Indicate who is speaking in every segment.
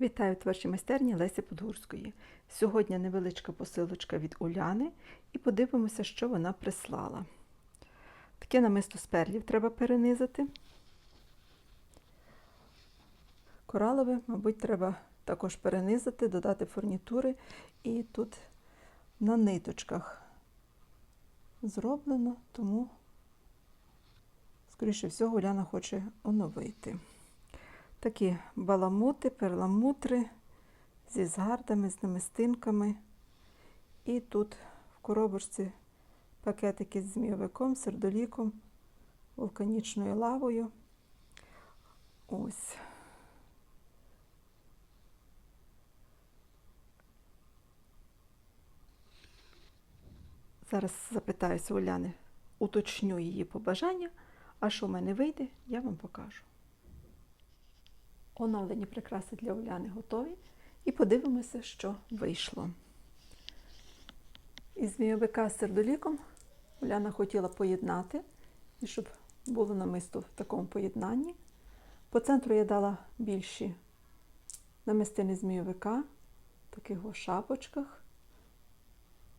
Speaker 1: Вітаю в майстерні Лесі Подгурської. Сьогодні невеличка посилочка від Уляни і подивимося, що вона прислала. Таке намисто з перлів треба перенизати. Коралове, мабуть, треба також перенизати, додати фурнітури. І тут на ниточках зроблено, тому, скоріше всього, Уляна хоче оновити. Такі баламути, перламутри зі згардами, з намистинками. І тут в коробочці пакетики з змійовиком, сердоліком, вулканічною лавою. Ось. Зараз запитаюся Уляни, уточню її побажання, а що в мене вийде, я вам покажу. Оновлені прикраси для Уляни готові. І подивимося, що вийшло. Із змійовика з сердоліком Уляна хотіла поєднати, і щоб було намисто в такому поєднанні. По центру я дала більші намистини змійовика, в таких о шапочках.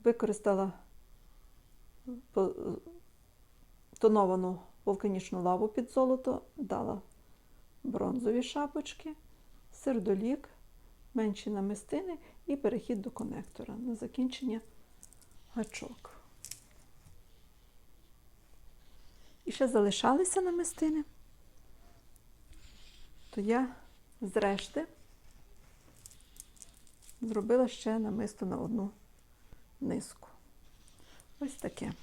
Speaker 1: Використала тоновану вулканічну лаву під золото, дала бронзові шапочки, сердолік, менші намистини і перехід до конектора на закінчення гачок. І ще залишалися намистини, то я зрешти зробила ще намисто на одну низку. Ось таке.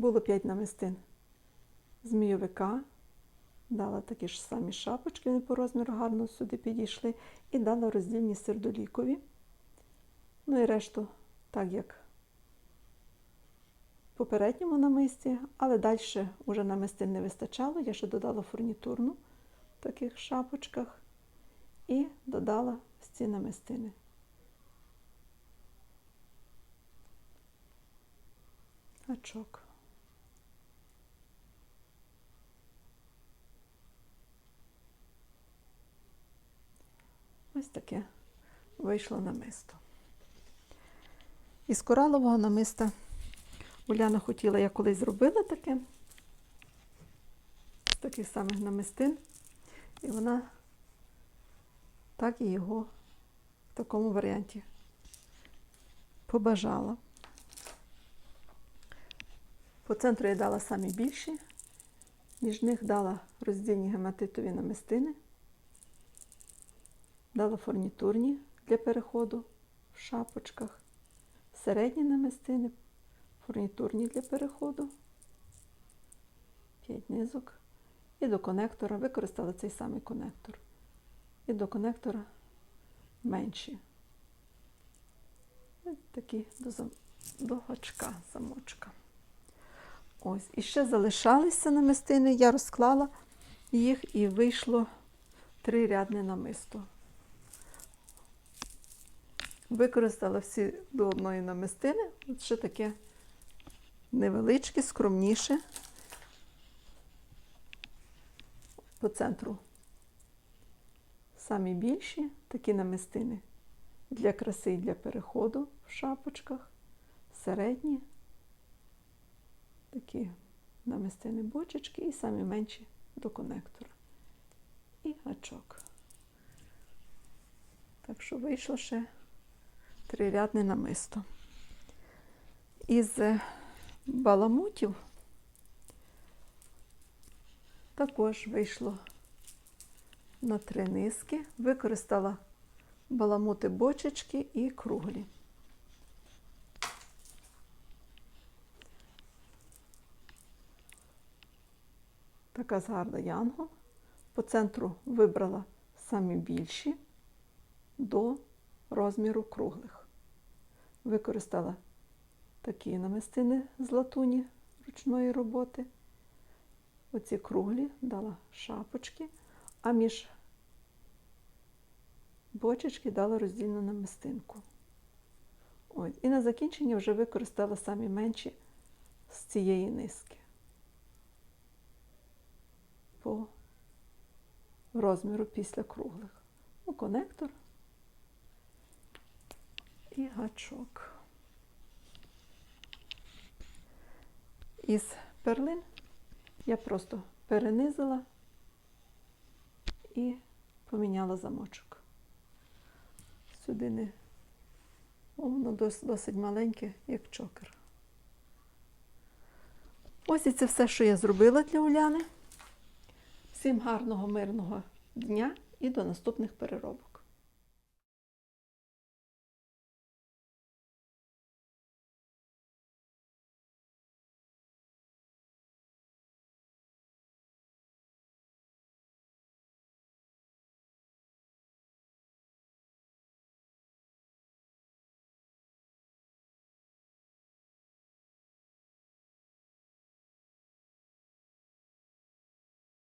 Speaker 1: Було 5 намистин змійовика, дала такі ж самі шапочки, вони по розміру гарно сюди підійшли, і дала роздільні сердолікові. Ну і решту, так як в попередньому намисті, але далі вже намистин не вистачало, я ще додала фурнітурну в таких шапочках і додала ось ці намистини. Гачок. Ось таке вийшло намисто. Із коралового намиста Уляна хотіла, я колись зробила таке, з таких самих намистин, і вона так і його в такому варіанті побажала. По центру я дала самі більші, між них дала роздільні гематитові намистини. Дала фурнітурні для переходу в шапочках, середні намистини, фурнітурні для переходу, 5 низок. І до конектора використала цей самий конектор. І до конектора менші. Ось такі до, зам... до гачка, замочка. Ось. І ще залишалися намистини, я розклала їх і вийшло трирядне намисто. Використала всі до одної намистини. От ще таке невеличке, скромніше. По центру самі більші такі намистини для краси і для переходу в шапочках, середні, такі намистини бочечки і самі менші до конектора. І гачок. Так що вийшло ще трирядне намисто. Із баламутів також вийшло на три низки, використала баламути бочечки і круглі. Така згарда янгол. По центру вибрала самі більші до розміру круглих. Використала такі намистини з латуні ручної роботи. Оці круглі дала шапочки, а між бочечки дала роздільну намистинку. Ось. І на закінчення вже використала самі менші з цієї низки. маленького розміру після круглих. Ну, конектор і гачок. Із перлин я просто перенизила і поміняла замочок. Сюди не воно досить маленьке, як чокер. Ось і це все, що я зробила для Уляни. Всім гарного, мирного дня і до наступних переробок.